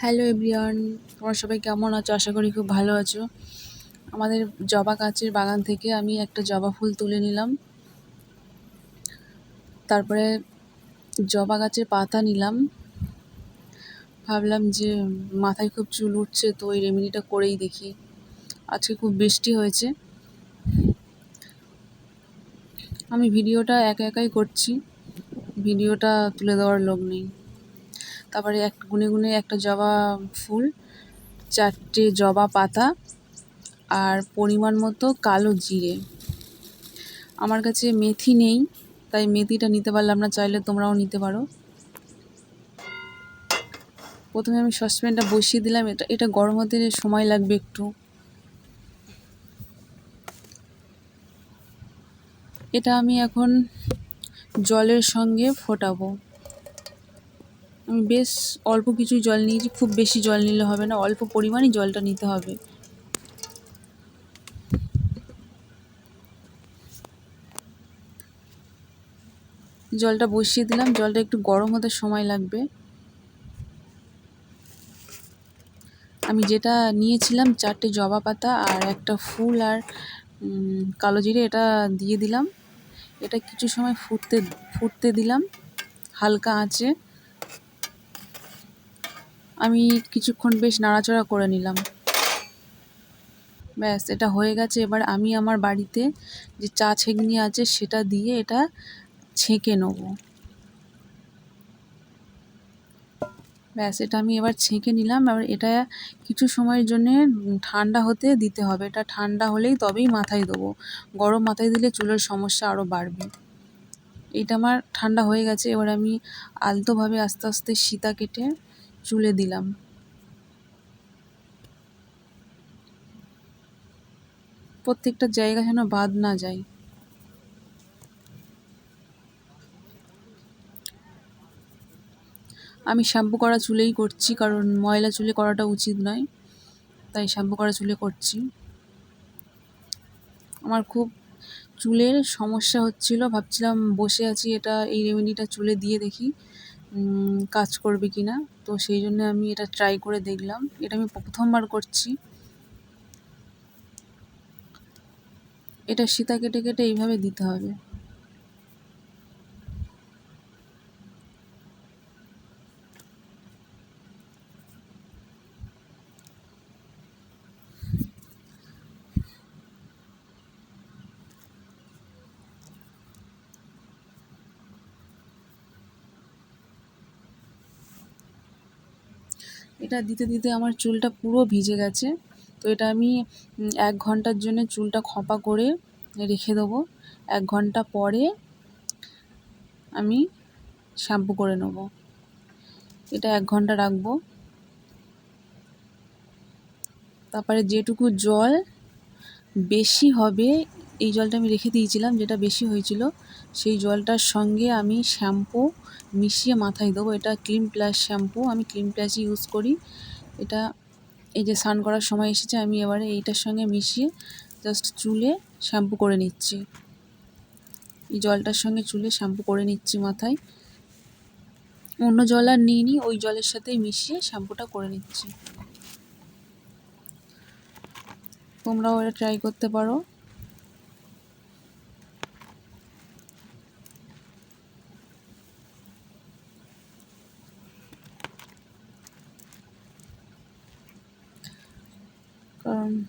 Hello everyone তোমরা সবাই কেমন আছো? আশা করি খুব ভালো আছো। আমাদের জবা গাছের বাগান থেকে আমি একটা জবা ফুল তুলে নিলাম। তারপরে জবা গাছের পাতা নিলাম। ভাবলাম যে মাথায় খুব চুল উঠছে, তো এই রেমেডিটা করেই দেখি। আজকে খুব বৃষ্টি হয়েছে। আমি ভিডিওটা একা একাই করছি। ভিডিওটা তুলে দেওয়ার লোক নেই। তারপরে এক গুনে গুনে একটা জবা ফুল, চারটে জবা পাতা আর পরিমাণ মতো কালো জিরে। আমার কাছে মেথি নেই, তাই মেথিটা নিতে পারলাম না চাইলে তোমরাও নিতে পারো। প্রথমে আমি সসপ্যানটা বসিয়ে দিলাম, এটা এটা গরম হতে সময় লাগবে একটু। এটা আমি এখন জলের সঙ্গে ফোটাবো। আমি বেশ অল্প কিছু জল নিয়েছি, খুব বেশি জল নিলে হবে না, অল্প পরিমাণই জলটা নিতে হবে। জলটা বসিয়ে দিলাম, জলটা একটু গরম হতে সময় লাগবে। আমি যেটা নিয়েছিলাম চারটে জবা পাতা আর একটা ফুল আর কালো জিরে, এটা দিয়ে দিলাম। এটা কিছু সময় ফুটতে ফুটতে দিলাম, হালকা আঁচে। আমি কিছুক্ষণ বেশ নাড়াচাড়া করে নিলাম। ব্যাস, এটা হয়ে গেছে। এবার আমি আমার বাড়িতে যে চা ছেঁকনি আছে সেটা দিয়ে এটা ছেঁকে নেব। ব্যাস, এটা আমি এবার ছেঁকে নিলাম। এবার এটা কিছু সময়ের জন্যে ঠান্ডা হতে দিতে হবে। এটা ঠান্ডা হলেই তবেই মাথায় দেবো। গরম মাথায় দিলে চুলের সমস্যা আরও বাড়বে। এটা আমার ঠান্ডা হয়ে গেছে। এবার আমি আলতোভাবে আস্তে আস্তে সীতা কেটে চুলে দিলাম। প্রত্যেকটা জায়গা যেন বাদ না যায়। আমি শ্যাম্পু করা চুলেই করছি, কারণ ময়লা চুলে করাটা উচিত নয়। তাই শ্যাম্পু করা চুলে করছি। আমার খুব চুলের সমস্যা হচ্ছিল, ভাবছিলাম বসে আছি এটা এই রেমেডিটা চুলে দিয়ে দেখি। কাজ করবে কি না তো সেই জন্য আমি এটা ট্রাই করে দেখলাম। এটা আমি প্রথমবার করছি। এটা সীতা কেটে কেটে এইভাবে দিতে হবে। এটা দিতে দিতে আমার চুলটা পুরো ভিজে গেছে। তো এটা আমি এক ঘণ্টার জন্য চুলটা খপা করে রেখে দেবো। এক ঘণ্টা পরে আমি শ্যাম্পু করে নেব। এটা এক ঘণ্টা রাখব। তারপরে যেটুকু জল বেশি হবে এই জলটা আমি রেখে দিয়েছিলাম, যেটা বেশি হয়েছিল। সেই জলটার সঙ্গে আমি শ্যাম্পু মিশিয়ে মাথায় দেবো। এটা ক্লিন প্লাস শ্যাম্পু, আমি ক্লিন প্লাসই ইউজ করি। এটা এই যে স্নান করার সময় এসেছে, আমি এবারে এইটার সঙ্গে মিশিয়ে জাস্ট চুলে শ্যাম্পু করে নিচ্ছি। এই জলটার সঙ্গে চুলে শ্যাম্পু করে নিচ্ছি মাথায়। অন্য জল আর নিয়ে নিই ওই জলের সাথেই মিশিয়ে শ্যাম্পুটা করে নিচ্ছি। তোমরাও এটা ট্রাই করতে পারো। um,